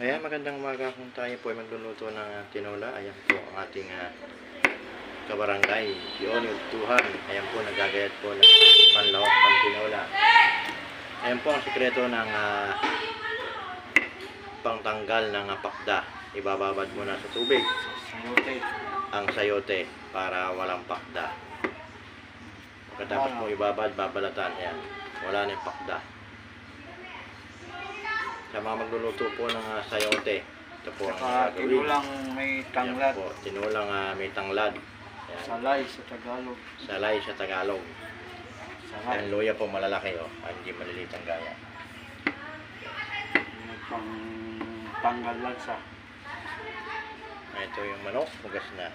Ayan, magandang umaga kung tayo po ay magluluto ng ah, tinola. Ayan po ang ating ah, kabarangay, yun, yung tuhan. Ayan po, nagagayat po ng panlawak pang tinola. Ayan po ang sikreto ng ah, pangtanggal ng pakda. Ibababad muna sa tubig Sayote. ang sayote para walang pakda. Pagkatapos mo ibabad, babalatan. Ayan, wala na yung pakda. Sa mga magluluto po ng ah, sayote, ito po ang Saka gagawin. tinulang may tanglad. Ayan po, tinulang ah, may tanglad. Ayan, Salay sa Tagalog. salay sa Tagalog. Sarap. Ayan, luya po malalaki oh. Ah, hindi maliliit ang gaya. May pang tanggal lansa. Ito yung manok, hugas na.